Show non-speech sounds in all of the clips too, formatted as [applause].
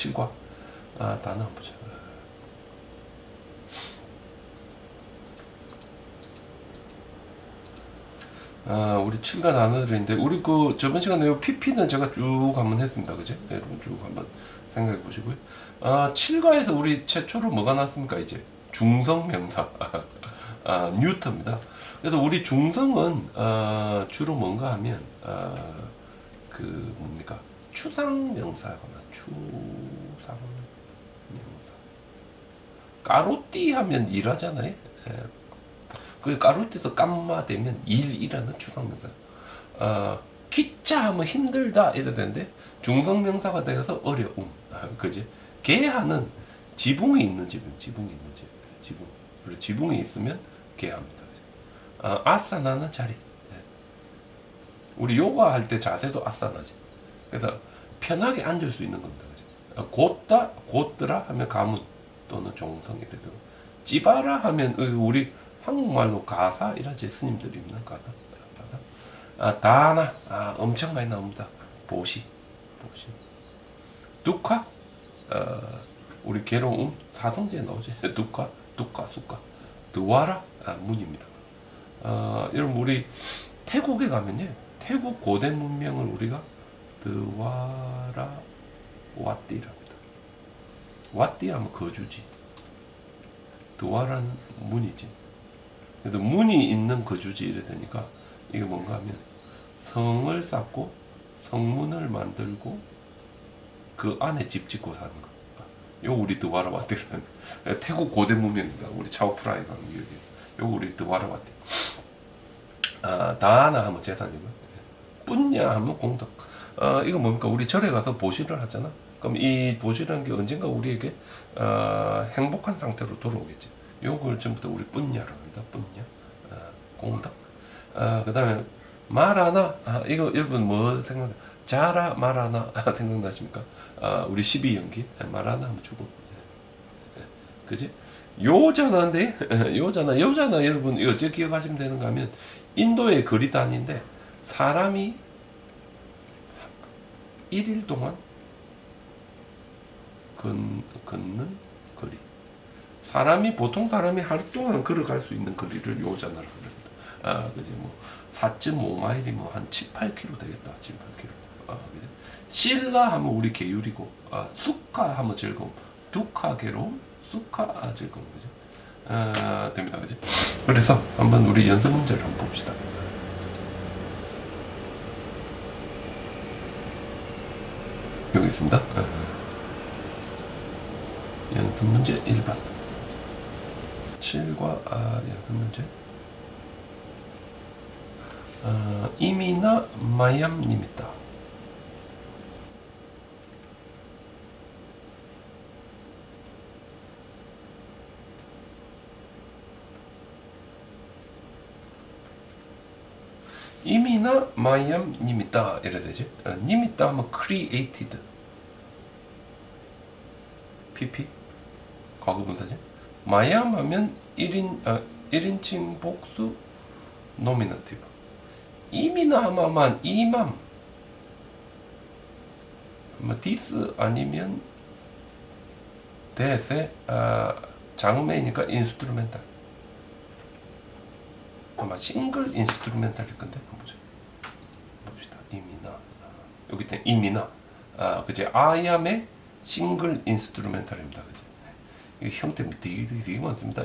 7과 아, 단어 한번 보자. 아, 우리 7과 단어들인데 우리 그 저번 시간에 요 PP는 제가 쭉 한번 했습니다. 네, 여러분 쭉 한번 생각해 보시고요. 아, 7과에서 우리 최초로 뭐가 나왔습니까? 이제 중성 명사. [laughs] 아, 뉴턴입니다. 그래서 우리 중성은 아, 주로 뭔가 하면 아, 그 뭡니까? 추상 명사가 나 추상 명사. 까로띠 하면 일하잖아요. 예. 그 까로띠에서 깜마 되면 일이라는 추상 명사. 어, 기자 하면 힘들다 이래 되는데 중성 명사가 되어서 어려움. 아, 그지? 개하는 지붕이 있는 집은 지붕이 있는 집. 지붕. 그리고 지붕이 있으면 개합니다. 아, 아사나는 자리. 예. 우리 요가 할 때 자세도 아사나지. 그래서 편하게 앉을 수 있는 겁니다. 어, 곧다, 곧더라 하면 가문 또는 종성이 돼서 찌바라 하면 어, 우리 한국말로 가사 이라지 스님들이 있는 가사. 가사. 아, 다나 아, 엄청 많이 나옵니다. 보시, 보시. 두카 어, 우리 괴로움 사성제에 나오지. [laughs] 두카, 두카, 수카. 드와라 아, 문입니다. 어, 여러분 우리 태국에 가면요 태국 고대 문명을 우리가 드와라 와띠랍니다. 와띠 하면 거주지. 드와라는 문이지. 그래서 문이 있는 거주지 이래 되니까 이게 뭔가 하면 성을 쌓고 성문을 만들고 그 안에 집 짓고 사는 거. 요 우리 드와라 와띠라는 [laughs] 태국 고대 문명입니다. 우리 차오프라에 가면 여기. 요 우리 드와라 와띠. 아, 다나 하면 재산이고요. 뿐냐 하면 공덕. 어, 이거 뭡니까? 우리 절에 가서 보시를 하잖아. 그럼 이 보시라는 게 언젠가 우리에게 어, 행복한 상태로 돌아오겠지. 요걸 전부 다 우리 뿐냐라고 합니다. 뿐냐. 어, 공덕. 어, 그 다음에 말하나. 아, 이거 여러분 뭐 생각나? 자라 말하나 생각나십니까? 아, 우리 12 연기 말하나 하면 죽음. 예. 예. 그지? 요자나인데 [laughs] 요자나 요자나 여러분 이거 어째 기억하시면 되는가 하면 인도의 거리단인데 사람이 1일 동안 건, 걷는 거리. 사람이 보통 사람이 하루 동안 걸어갈 수 있는 거리를 요자나라고 합니다. 아 그지 뭐 4.5마일이 뭐 한 7, 8km 되겠다. 7, 8km 아 그지? 실라 하면 우리 계율이고 아, 수카 하면 즐거움. 두카 괴로움 수카 아, 즐거움. 그죠 아, 됩니다. 그죠 그래서 한번 우리 연습 문제를 한번 봅시다 여기 있습니다. 아, 연습 문제 1번. 7과 아, 연습 문제. 아, 이미나 마얌님 있다 이미나 마얌 님 있다 이래 되지? 어, 님 있다 하면 created. pp? 과거분사지? 마얌 하면 1인 아, 1인칭 복수 노미너티브. 이미나 하면 이맘. 뭐 디스 아니면 대세 아, 장음이니까 인스트루멘탈 아마 싱글 인스트루멘탈일 건데 보자. 여기 있네 이미나 아 그제 아이암의 싱글 인스트루멘탈입니다. 그제 이 형태 되게 되게, 되게 많습니다.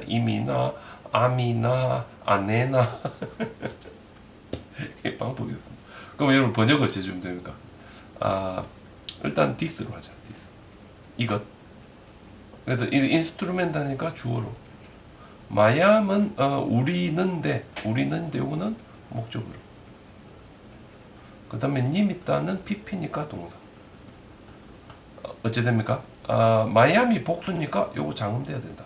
아미나 아네나 [laughs] 이 방법이었습니다. 그럼 여러분 번역 어찌 해주면 됩니까? 아 일단 디스로 하자. 디스 이것 그래서 이 인스트루멘탈이니까 주어로 마얌은 어, 우리는데 우리는데 요거는 목적으로 그 다음에 님 있다는 PP니까 동사. 어, 어째 됩니까? 아, 마얌이 복수니까 요거 장음돼야 된다.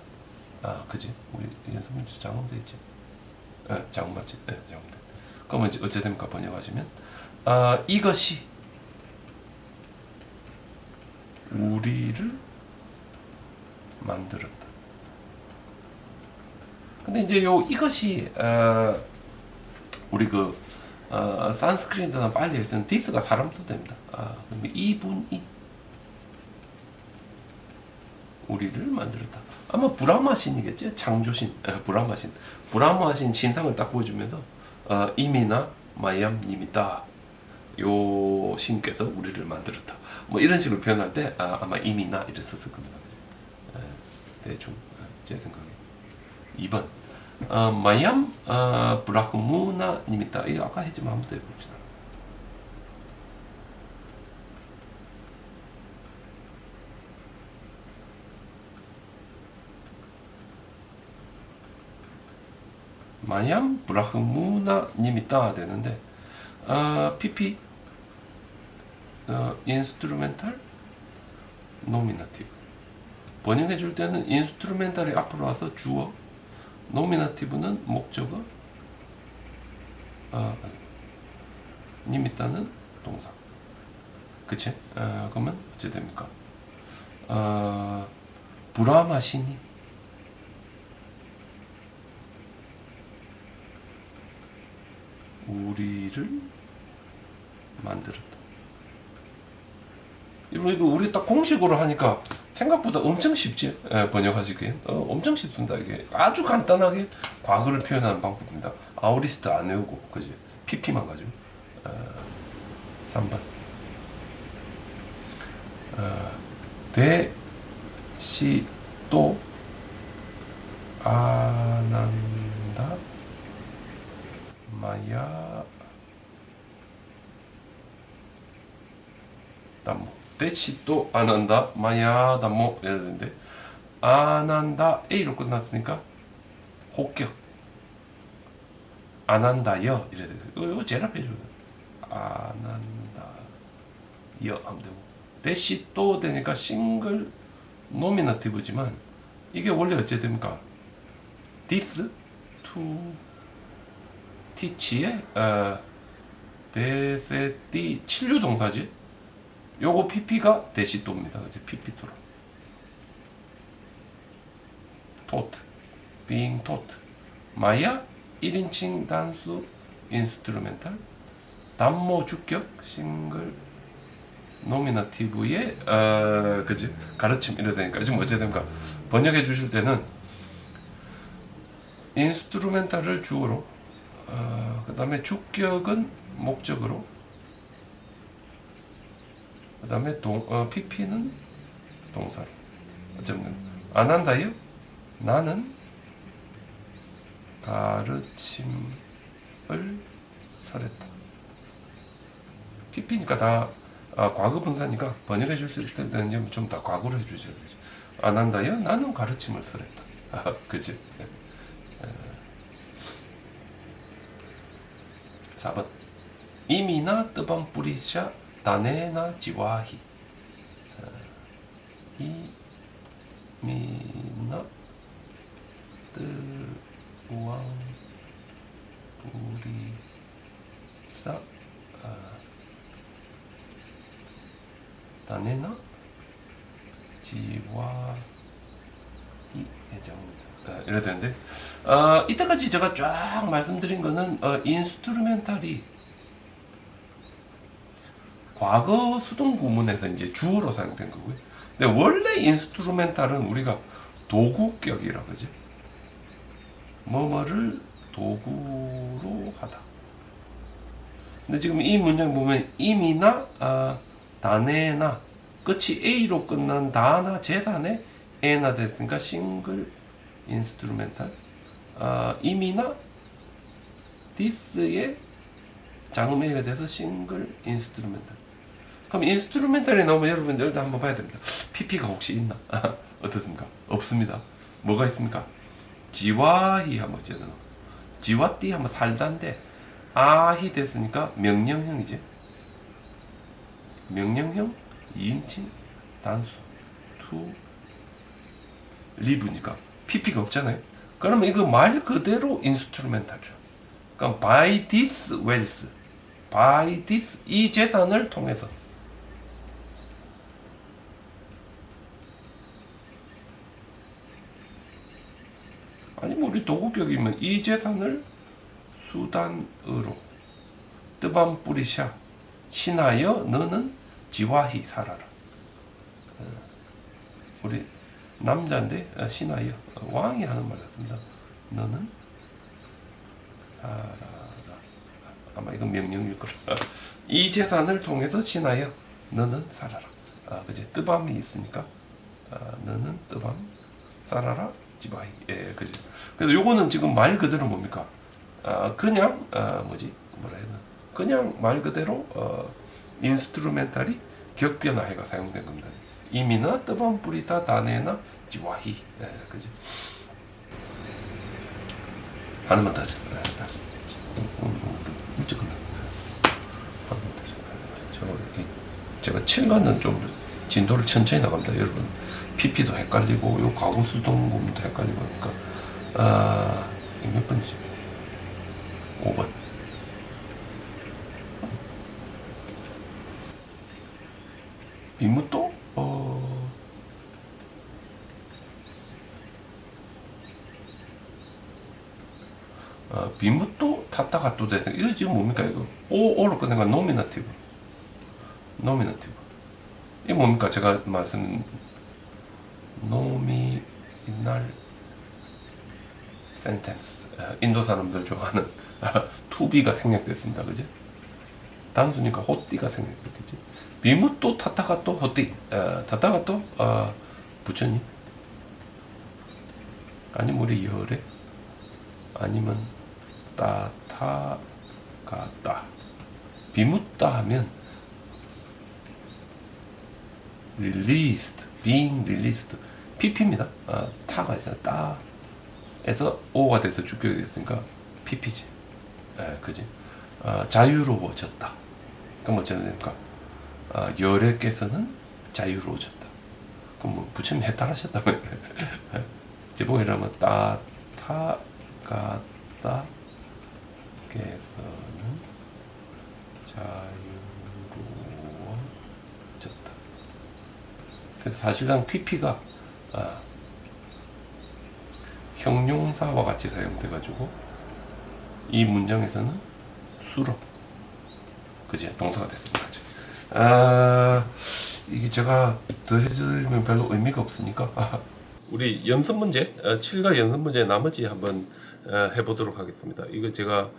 아 그지? 우리 연습 문제 장음돼 있지? 예, 장음 맞지? 예, 장음돼. 그러면 이제 어째 됩니까? 번역하시면. 아 이것이 우리를 만들었다. 근데 이제 요 이것이 어, 우리 그 어, 산스크린트나 빨리 쓰는 디스가 사람 도 됩니다. 아, 이분이 우리를 만들었다. 아마 브라마신이겠지 창조신 에, 브라마신 브라마신 신상을 딱 보여주면서 어, 이미나 마얌님이다. 요 신께서 우리를 만들었다. 뭐 이런 식으로 표현할 때 아, 아마 이미나 이랬었을 겁니다. 그죠? 에, 대충 에, 제 생각에 2번 어, 마얌 어, 브라흐무나 님이다. 이거 아까 했지만 한번 더 해봅시다. 마얌 브라흐무나 님이다 되는데 아, PP 어, 인스트루멘탈 노미나티브 번역해 줄 때는 인스트루멘탈이 앞으로 와서 주어 노미나티브는 목적어 아, 님 있다는 동사 그치? 아, 그러면 어째 됩니까? 아, 브라마시니 우리를 만들었다. 이거 우리 딱 공식으로 하니까 생각보다 엄청 쉽지 예, 번역하시기에 어, 엄청 쉽습니다 이게. 아주 간단하게 과거를 표현하는 방법입니다. 아우리스트 안 외우고 그지? PP만 가지고. 어, 3번. 어, 대시또 아난다 마야 담모 대치도 안 한다. 마야 담모 해야 되는데. 안 한다. A로 끝났으니까 혹격. 안 한다여. 이래야 돼 이거, 이거 제랍 해줘요 안 한다. 여 하면 되고. 대시 또 되니까 싱글 노미나티브지만 이게 원래 어째 됩니까? This to teach의 어, 대세 띠 칠류 동사지. 요거 PP가 대시도입니다. 그지? PP도로. taught, being taught. 마야 1인칭 단수 인스트루멘탈. 단모 주격 싱글 노미나티브의 어, 그지? 가르침 이래 되니까 지금 어째 됩니까? 번역해 주실 때는 인스트루멘탈을 주어로 어, 그 다음에 주격은 목적으로 그 다음에 동, 어, PP는 동사로 어쩌면 안 한다요? 나는 가르침을 설했다. PP니까 다 아, 과거 분사니까 번역해 줄 수 있을 때는 좀 다 과거로 해 주셔야 되죠. 안 한다요? 나는 가르침을 설했다. 아, [laughs] 그치? 4번. 이미나 뜨밤 뿌리샤 다네나 지와히. 어, 이미나 뜨왕 뿌리사 아, 다네나 지와히 예정입니다. 아, 이래 되는데? 어, 이때까지 제가 쫙 말씀드린 거는 어, 인스트루멘탈이 과거 수동 구문에서 이제 주어로 사용된 거고요. 근데 원래 인스트루멘탈은 우리가 도구격이라 그죠? 뭐뭐를 도구로 하다. 근데 지금 이 문장 보면 임이나 아, 다네나 끝이 A로 끝난 다나 재산에 에나 됐으니까 싱글 인스트루멘탈 아, 임이나 디스의 장음회가 돼서 싱글 인스트루멘탈 그럼 인스트루멘탈이 나오면 여러분들 일단 한번 봐야 됩니다 PP가 혹시 있나? [laughs] 어떻습니까? 없습니다 뭐가 있습니까? 지와히 한번 째는 지와띠 한번 살단데 아히 됐으니까 명령형이지 명령형 2인칭 단수 투 리브니까 PP가 없잖아요. 그러면 이거 말 그대로 인스트루멘탈이죠. 그럼 by this wealth, by this 이 재산을 통해서 아니면 우리 도구격이면 이 재산을 수단으로 뜨밤 뿌리샤 신하여 너는 지와히 살아라. 어, 우리 남자인데 어, 신하여 어, 왕이 하는 말 같습니다. 너는 살아라. 아마 이건 명령일 거라. 어, [laughs] 이 재산을 통해서 신하여 너는 살아라. 아, 그제 뜨밤이 있으니까 아, 너는 뜨밤 살아라 지바이. 예, 그죠. 그래서 요거는 지금 말 그대로 뭡니까? 아, 그냥 아, 뭐지? 뭐라 해야 되나? 그냥 말 그대로 어, 인스트루멘탈이 격변화해가 사용된 겁니다. 이미나 뜨밤 뿌리다 다네나 지와히. 예, 그죠. 하나만 더 하자. 예, 일찍 끝나. 하나만 더 하자. 저, 이, 제가 7관은 좀 진도를 천천히 나갑니다. 여러분 PP도 헷갈리고 요 과거 수동금도 헷갈리고 하니까 아, 이몇 번이지? 5번. 민무또? 어... 아, 빈무또 탔다가 또 대생 이거 지금 뭡니까 이거 오 오로 끝낸 건 노미나티브 노미나티브 이 뭡니까 제가 말씀 노미날 센텐스 아, 인도 사람들 좋아하는 [laughs] 투비가 생략됐습니다. 그지? 단수니까 호띠가 생략됐겠지. 비무또 타타가 또 호띠. 아, 타타가 또 아, 부처님? 아니면 우리 열애? 아니면 따타가다 비묻다 하면 released, being released pp입니다. 아, 타가 있잖아. 따에서 오가 돼서 주격이 됐으니까 pp지. 예, 그지. 아, 자유로워졌다. 그럼 뭐 어쩌면 됩니까? 아, 열애께서는 자유로워졌다. 그럼 뭐 부처님 해탈하셨다면 제복이라면 [laughs] 따 타가다 께서는 자유로워졌다. 그래서 사실상 PP가 아, 형용사와 같이 사용돼 가지고 이 문장에서는 수로 그지 동사가 됐습니다. 아 이게 제가 더 해드리면 별로 의미가 없으니까 아, 우리 연습 문제 어, 7가 연습 문제 나머지 한번 어, 해보도록 하겠습니다. 이거 제가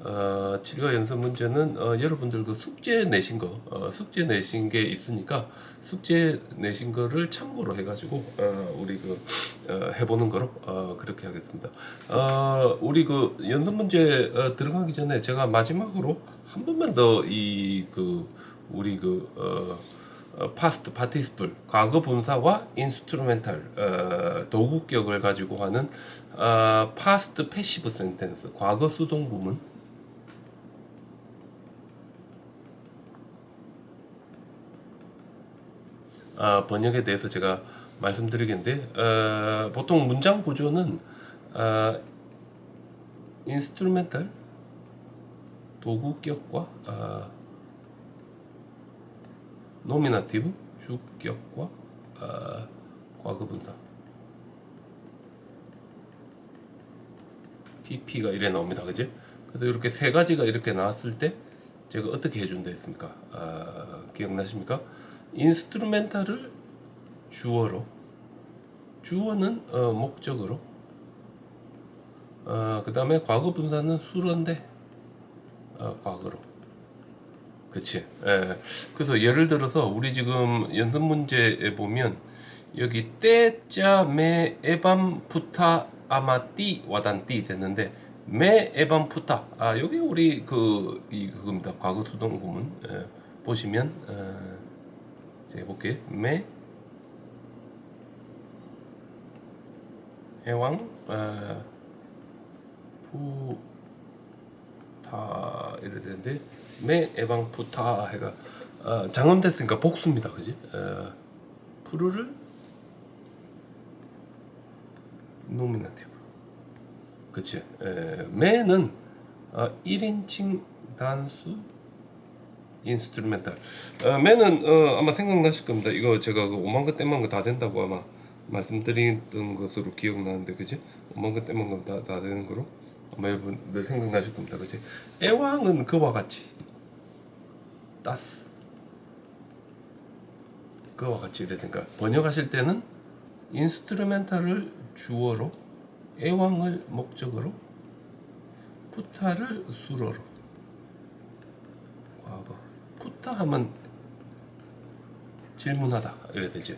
어, 7가 연습 문제는 어, 여러분들 그 숙제 내신 거 어, 숙제 내신 게 있으니까 숙제 내신 거를 참고로 해가지고 어, 우리 그 어, 해보는 거로 어, 그렇게 하겠습니다. 어, 우리 그 연습 문제 어, 들어가기 전에 제가 마지막으로 한 번만 더 이 그 우리 그 어, 어, past participle 과거 분사와 instrumental 어, 도구격을 가지고 하는 어, past passive sentence 과거 수동 구문 어, 번역에 대해서 제가 말씀드리겠는데 어, 보통 문장 구조는 어, instrumental 도구격과 어, 노미나티브 주격과 어, 과거분사 PP가 이래 나옵니다 그지? 그래서 이렇게 세 가지가 이렇게 나왔을 때 제가 어떻게 해준다 했습니까? 아, 기억나십니까? 인스트루멘탈을 주어로 주어는 어, 목적으로 어, 그 다음에 과거 분사는 수로인데 어, 과거로. 그치? 예. 그래서 예를 들어서 우리 지금 연습 문제에 보면 여기 때자 매 에밤 푸타 아마띠 와단띠 됐는데 매 에밤 푸타. 아 여기 우리 그 이 그겁니다. 과거 수동 구문. 예. 보시면 어, 제가 해볼게. 매. 해왕 어, 푸타 이래 되는데 매 에방 푸타 해가 어, 장음됐으니까 복수입니다. 그지? 어, 푸르를 노미나티브. 그치? 에, 매는 어, 1인칭 단수 인스트루멘탈. 어, 매는 어, 아마 생각나실 겁니다. 이거 제가 그 5만 거 떼만 거다 된다고 아마 말씀드렸던 것으로 기억나는데 그지? 5만 거 떼만 거다 다 되는 거로 아마 여러분들 생각나실 겁니다. 그지? 애왕은 그와 같이. 따스. 그와 같이 되니까 번역하실 때는 인스트루멘탈을 주어로 애왕을 목적어로 푸타를 수로로. 과거 푸타 하면 질문하다 이래 되지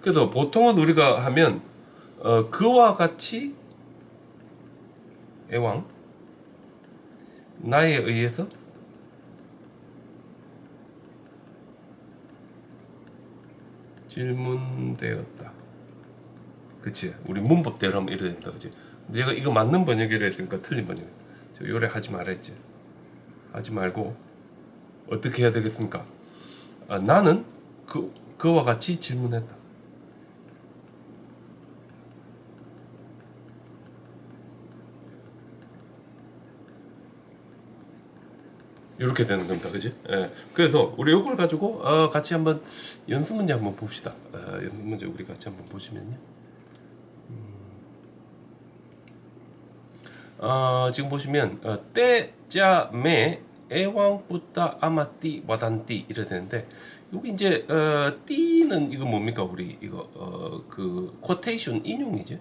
그래서 보통은 우리가 하면 어, 그와 같이 애왕 나에 의해서 질문되었다. 그치? 우리 문법대로 하면 이래야 된다. 그치? 내가 이거 맞는 번역이라 했으니까 틀린 번역. 저 요래 하지 말았지. 하지 말고 어떻게 해야 되겠습니까? 아, 나는 그 그와 같이 질문했다. 이렇게 되는 겁니다, 그지? 예. 그래서 우리 이걸 가지고 어, 같이 한번 연습 문제 한번 봅시다. 어, 연습 문제 우리 같이 한번 보시면요. 음. 어, 지금 보시면 어, 때자매 애왕 뿌따 아마띠 와단띠 이래 되는데 여기 이제 어, 띠는 이거 뭡니까 우리 이거 어, 그 코테이션 인용이지.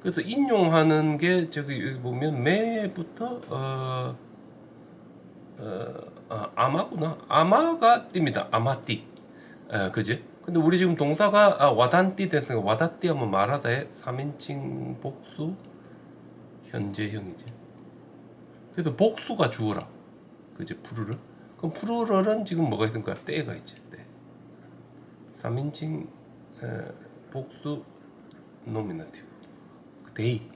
그래서 인용하는 게 저기 여기 보면 매부터 어, 어, 아, 아마구나. 아마가 띠입니다. 아마띠. 에, 그지? 근데 우리 지금 동사가 아, 와단띠 됐으니까 와다띠 하면 말하다의 3인칭 복수 현재형이지. 그래서 복수가 주어라. 그지? 푸르르. 그럼 푸르르는 지금 뭐가 있습니까? 때가 있지. 때. 3인칭 에, 복수 노미나티브. 데이.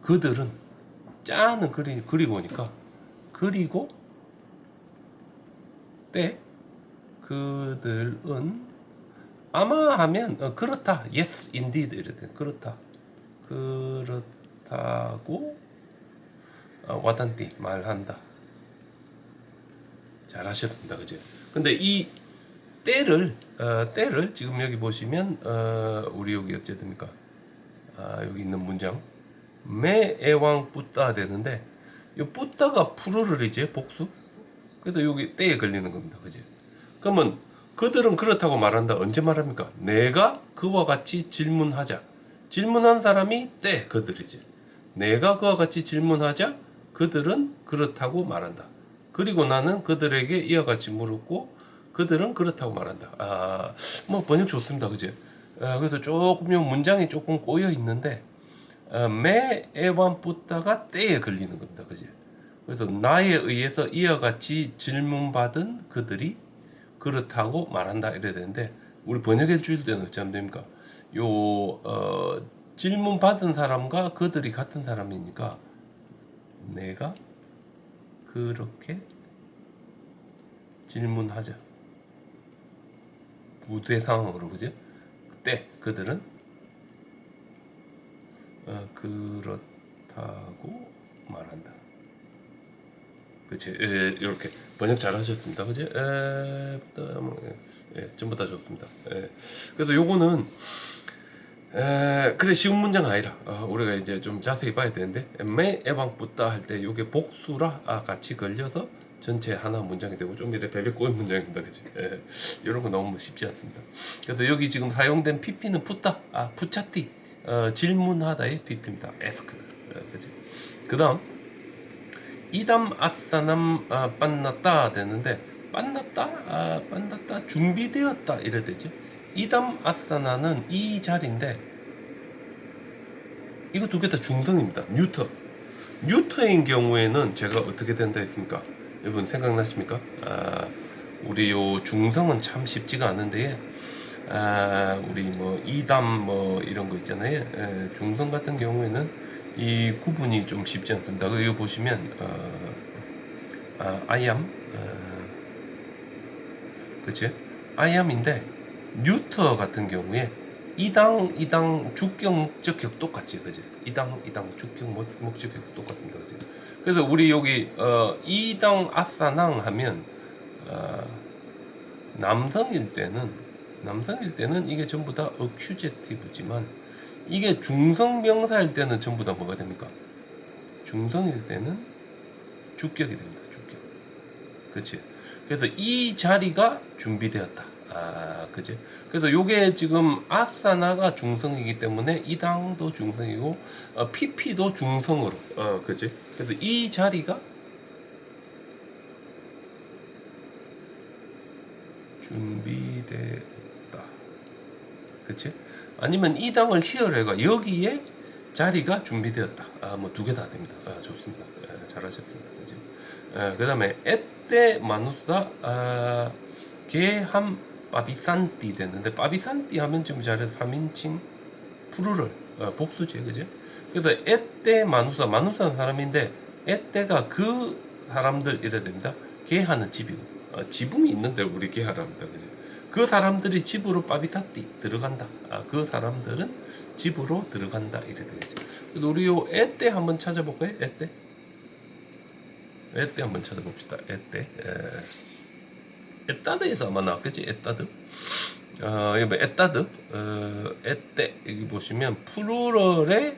그들은 짜는 그리, 그리고 오니까 그리고 때 그들은 아마 하면 어, 그렇다 yes indeed 이렇게 그렇다 그렇다고 어, 와단띠 말한다. 잘하셨습니다. 그죠 근데 이 때를 어, 때를 지금 여기 보시면 어, 우리 여기 어쨌습니까? 아, 여기 있는 문장. 매 애왕 뿌따 되는데 이 뿌따가 푸르르이지 복수? 그래서 여기 때에 걸리는 겁니다. 그지? 그러면 그들은 그렇다고 말한다. 언제 말합니까? 내가 그와 같이 질문하자. 질문한 사람이 때 그들이지. 내가 그와 같이 질문하자 그들은 그렇다고 말한다 그리고 나는 그들에게 이와 같이 물었고 그들은 그렇다고 말한다 아 뭐 번역 좋습니다 그지 아, 그래서 조금 요 문장이 조금 꼬여 있는데 어, 매 애완 뿌다가 때에 걸리는 겁니다. 그지? 그래서 나에 의해서 이와 같이 질문받은 그들이 그렇다고 말한다 이래야 되는데 우리 번역해 줄 때는 어찌 하면 됩니까? 요 어, 질문 받은 사람과 그들이 같은 사람이니까 내가 그렇게 질문하자 부대 상황으로 그지? 그때 그들은 어, 그렇다고 말한다. 그치? 예, 이렇게 번역 잘 하셨습니다. 그지? 에, 뭐, 예, 예, 전부 다 좋습니다. 예. 그래서 요거는 에, 그래 쉬운 문장 아니라 어, 우리가 이제 좀 자세히 봐야 되는데 매 에방뿌따 할때 요게 복수라 아, 같이 걸려서 전체 하나 문장이 되고 좀 이래 베베 꼬인 문장입니다, 그지? 예, 이런 거 너무 쉽지 않습니다. 그래서 여기 지금 사용된 PP는 푸따, 아 푸차띠, 어, 질문하다의 PP입니다. 에스크, 예, 그지? 그다음 이담 아싸남 아, 빤났다 되는데 빤났다, 아, 빤났다 준비되었다 이래 되죠. 이담 아싸나는 이 자리인데 이거 두 개 다 중성입니다. 뉴터. 뉴터인 경우에는 제가 어떻게 된다 했습니까? 여러분 생각나십니까? 아, 우리 요 중성은 참 쉽지가 않은데 아, 우리 뭐 이담 뭐 이런 거 있잖아요. 에, 중성 같은 경우에는 이 구분이 좀 쉽지 않습니다. 그 이거 보시면 어, 아, I am 어, 그치? I am인데 뉴터 같은 경우에 이당 이당 주격 목적격 똑같지 그지? 이당 이당 주격 목- 목적격 똑같습니다 그지? 그래서 우리 여기 어, 이당 아싸낭 하면 어, 남성일 때는 남성일 때는 이게 전부 다 어큐제티브지만 이게 중성 명사일 때는 전부 다 뭐가 됩니까? 중성일 때는 주격이 됩니다. 주격. 그렇지. 그래서 이 자리가 준비되었다. 아, 그지? 그래서 요게 지금 아사나가 중성이기 때문에 이당도 중성이고 어, PP도 중성으로, 어, 그지? 그래서 이 자리가 준비됐다. 그치? 아니면 이 당을 희열해가 여기에 자리가 준비되었다. 아, 뭐 두 개 다 됩니다. 아, 좋습니다. 예, 잘하셨습니다. 그지? 예, 그 다음에 에떼 마누사 아, 게함 빠비산띠 됐는데 빠비산띠 하면 지금 잘해서 3인칭 푸르를 어, 복수지 그지? 그래서 에떼 마누사 마누사는 사람인데 에떼가 그 사람들 이래 됩니다. 게하는 집이고 어, 지붕이 있는데 우리 게하랍니다. 그지? 그 사람들이 집으로 빠비사띠 들어간다. 아, 그 사람들은 집으로 들어간다 이래 되겠죠. 그래서 우리 요 에떼 한번 찾아볼까요? 에떼 에떼 한번 찾아봅시다. 에떼 에, 에따드에서 아마 나왔겠지 에따드? 어, 이거 뭐 에따드? 어, 에떼 여기 보시면 플루럴의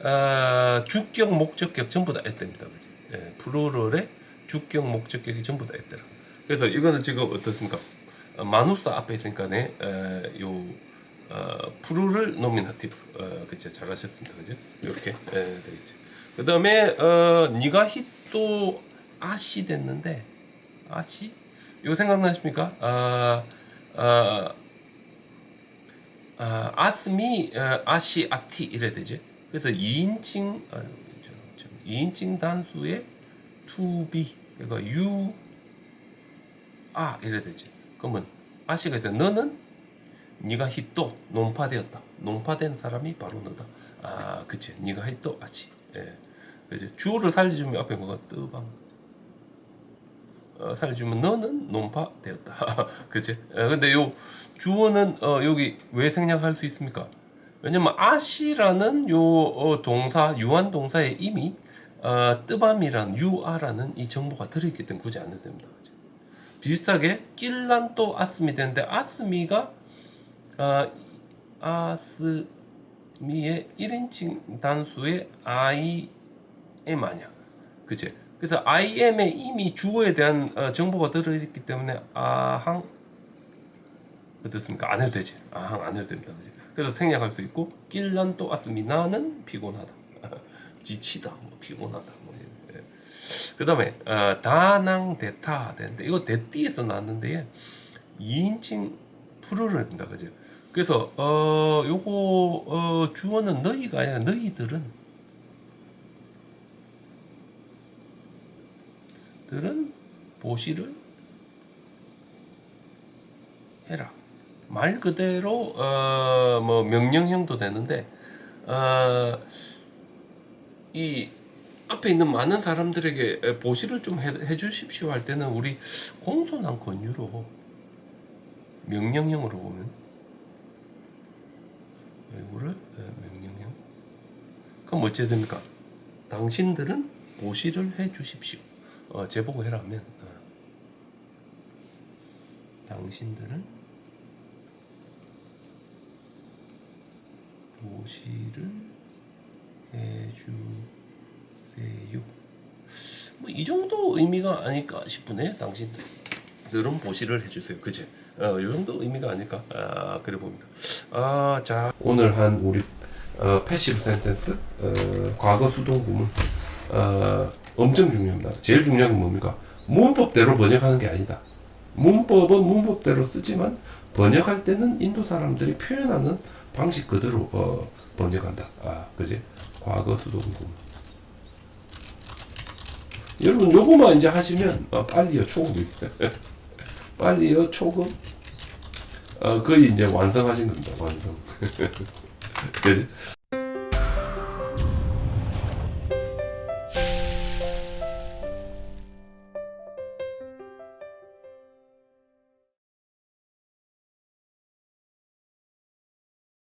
어, 주격 목적격 전부 다 에떼입니다 그지? 예, 플루럴의 주격 목적격이 전부 다 에떼라 그래서 이거는 지금 어떻습니까? 어, 마누사 앞에 있으니까네 에, 요 어, 플루럴 노미나티브 어, 그죠 잘하셨습니다 그죠 이렇게 예, 되겠죠 그 다음에 어, 니가 히또 아시 됐는데 아시 이거 생각나십니까? 아, 아, 아, 아스미, 아, 아시, 아티 이래 되지. 그래서 2인칭, 아, 저, 저, 2인칭 단수의 to 그러니까 you, 아 이래 되지. 그러면 아시가 있어. 너는 네가 히또 논파되었다. 논파된 사람이 바로 너다. 아, 그치. 네가 히또 아시. 예. 그지. 주어를 살려주면 앞에 뭐가 뜨방. 어, 살려주면 너는 논파되었다. [laughs] 그치? 어, 근데 요 주어는 어, 여기 왜 생략할 수 있습니까? 왜냐면 아시라는 요 어, 동사 유한 동사에 이미 어, 뜨밤이란 유아라는 이 정보가 들어있기 때문에 굳이 안 해도 됩니다. 그치? 비슷하게 낄란 또 아스미 되는데 아스미가 어, 아스미의 1인칭 단수의 am 아니야. 그치? 그래서 I am에 이미 주어에 대한 어, 정보가 들어있기 때문에 아항 어떻습니까? 안 해도 되지. 아항 안 해도 됩니다. 그지? 그래서 생략할 수 있고 낄란 또 왔습니 나는 피곤하다. [laughs] 지치다. 뭐 피곤하다. 뭐 예. 그다음에 어, 다낭 대타 되는데 이거 대띠에서 나왔는데 2인칭 프루를입니다. 그죠? 그래서 어 요거 어 주어는 너희가 아니라 너희들은 들은 보시를 해라. 말 그대로 어, 뭐 명령형도 되는데 어, 이 앞에 있는 많은 사람들에게 보시를 좀 해, 해주십시오 할 때는 우리 공손한 권유로 명령형으로 보면 이거를 명령형 그럼 어찌해야 됩니까? 당신들은 보시를 해 주십시오. 어, 제보고 해라면 어. 당신들은 보시를 해주세요. 뭐 이 정도 의미가 아닐까 싶으네. 당신들은 보시를 해주세요. 그치? 어, 이 정도 의미가 아닐까? 아, 그래 봅니다. 아, 자 오늘 한 우리 어, 패시브 센텐스 어, 과거 수동 구문 어, 엄청 중요합니다. 제일 중요한 건 뭡니까? 문법대로 번역하는 게 아니다. 문법은 문법대로 쓰지만 번역할 때는 인도 사람들이 표현하는 방식 그대로 어, 번역한다. 아, 그지? 과거 수동구. 여러분 요거만 이제 하시면 어, 빨리요 초급입니다. [laughs] 빨리요 초급. 어, 거의 이제 완성하신 겁니다. 완성. [laughs] 그지?